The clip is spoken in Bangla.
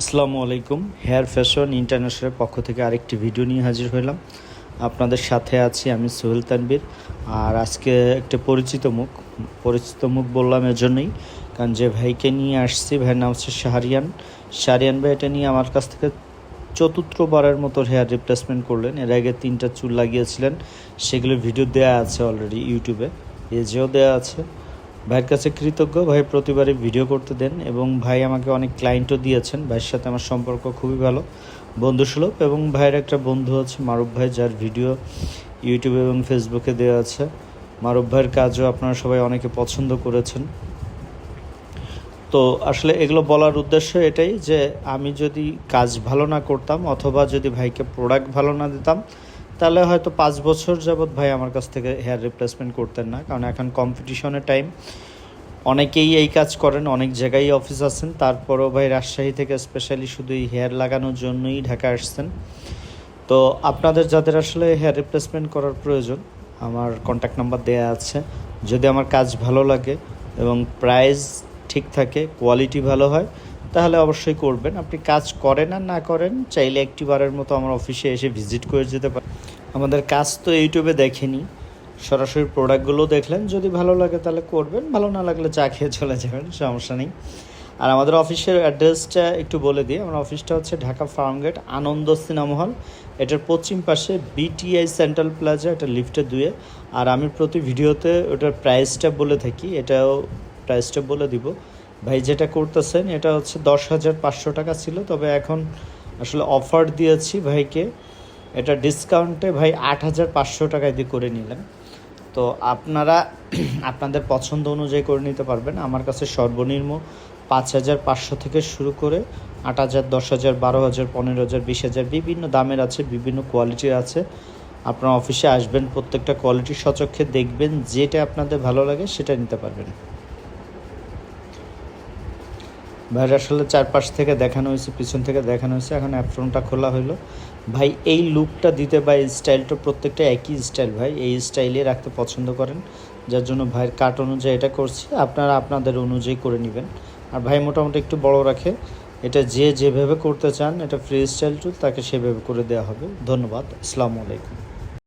আসসালামু আলাইকুম। হেয়ার ফ্যাশন ইন্টারন্যাশনালের পক্ষ থেকে আরেকটি ভিডিও নিয়ে হাজির হলাম আপনাদের সাথে আছি আমি সোহেল তানবির আর আজকে একটা পরিচিত মুখ। পরিচিত মুখ বললাম এর জন্যই কারণ যে ভাইকে নিয়ে আসছি, ভাইয়ের নাম হচ্ছে শাহরিয়ান। শাহরিয়ান ভাই, এটা নিয়ে আমার কাছ থেকে চতুর্থবারের মতো হেয়ার রিপ্লেসমেন্ট করলেন। এর আগে তিনটা চুল লাগিয়েছিলেন। সেগুলোর ভিডিও দেওয়া আছে অলরেডি ইউটিউবে। এজেও দেওয়া আছে। ভাইয়ের কাছে কৃতজ্ঞ। ভাই প্রতিবারই ভিডিও করতে দেন এবং ভাই আমাকে অনেক ক্লায়েন্টও দিয়েছেন। ভাইয়ের সাথে আমার সম্পর্ক খুবই ভালো, বন্ধুসুলভ এবং ভাইয়ের একটা বন্ধু আছে মারুফ ভাই, যার ভিডিও ইউটিউবে এবং ফেসবুকে দেওয়া আছে। মারুফ ভাইয়ের কাজও আপনারা সবাই অনেকে পছন্দ করেছেন। তো আসলে এগুলো বলার উদ্দেশ্য এটাই যে, আমি যদি কাজ ভালো না করতাম অথবা যদি ভাইকে প্রোডাক্ট ভালো না দিতাম তাহলে হয়তো পাঁচ বছর যাবৎ ভাই আমার কাছ থেকে হেয়ার রিপ্লেসমেন্ট করতেন না, কারণ এখন কম্পিটিশনের টাইম অনেকেই এই কাজ করেন, অনেক জায়গায় অফিস আছেন, তারপরও ভাই রাজশাহী থেকে স্পেশালি শুধু এই হেয়ার লাগানোর জন্যই ঢাকা আসছেন। তো আপনাদের যাদের আসলে হেয়ার রিপ্লেসমেন্ট করার প্রয়োজন, আমার কন্ট্যাক্ট নাম্বার দেয়া আছে। যদি আমার কাজ ভালো লাগে এবং প্রাইস ঠিক থাকে কোয়ালিটি ভালো হয় তাহলে অবশ্যই করবেন। আপনি কাজ করেন আর না করেন, চাইলে একটি বারের মতো আমার অফিসে এসে ভিজিট করে যেতে পারেন। আমাদের কাজ তো ইউটিউবে দেখেনি। সরাসরি প্রোডাক্টগুলো দেখলেন। যদি ভালো লাগে তাহলে করবেন, ভালো না লাগলে চা খেয়ে চলে যাবেন, সমস্যা নেই। আর আমাদের অফিসের অ্যাড্রেসটা একটু বলে দিই। আমার অফিসটা হচ্ছে ঢাকা ফার্মগেট আনন্দ সিনেমা হল। এটার পশ্চিম পাশে বিটিআই সেন্ট্রাল প্লাজা এটা লিফটে দুয়ে। আর আমি প্রতি ভিডিওতে ওটার প্রাইসটা বলে থাকি। এটাও প্রাইসটা বলে দিব। ভাই যেটা করতেছেন, এটা হচ্ছে দশ হাজার পাঁচশো টাকা ছিল, তবে এখন আসলে অফার দিয়েছি ভাইকে। এটা ডিসকাউন্টে ভাই আট হাজার পাঁচশো টাকায় দিয়ে করে নিলেন। তো আপনারা আপনাদের পছন্দ অনুযায়ী করে নিতে পারবেন। আমার কাছে সর্বনিম্ন পাঁচ হাজার পাঁচশো থেকে শুরু করে আট হাজার, দশ হাজার, বারো হাজার, পনেরো হাজার, বিশ হাজার, বিভিন্ন দামের আছে, বিভিন্ন কোয়ালিটির আছে। আপনার অফিসে আসবেন, প্রত্যেকটা কোয়ালিটির সচক্ষে দেখবেন, যেটা আপনাদের ভালো লাগে সেটা নিতে পারবেন। ভাইয়ের আসলে চারপাশ থেকে দেখানো হয়েছে, পিছন থেকে দেখানো হয়েছে। এখন অ্যাপ্রনটা খোলা হলো ভাই, এই লুকটা দিতে বা এই স্টাইলটা প্রত্যেকটা একই স্টাইল ভাই। এই স্টাইলে রাখতে পছন্দ করেন। যার জন্য ভাইয়ের কাট অনুযায়ী এটা করছি। আপনারা আপনাদের অনুযায়ী করে নেবেন। আর ভাই মোটামুটি একটু বড় রাখে। এটা যে যেভাবে করতে চান, এটা ফ্রি স্টাইল টুল তাকে সেভাবে করে দেওয়া হবে। ধন্যবাদ। আসসালামু আলাইকুম।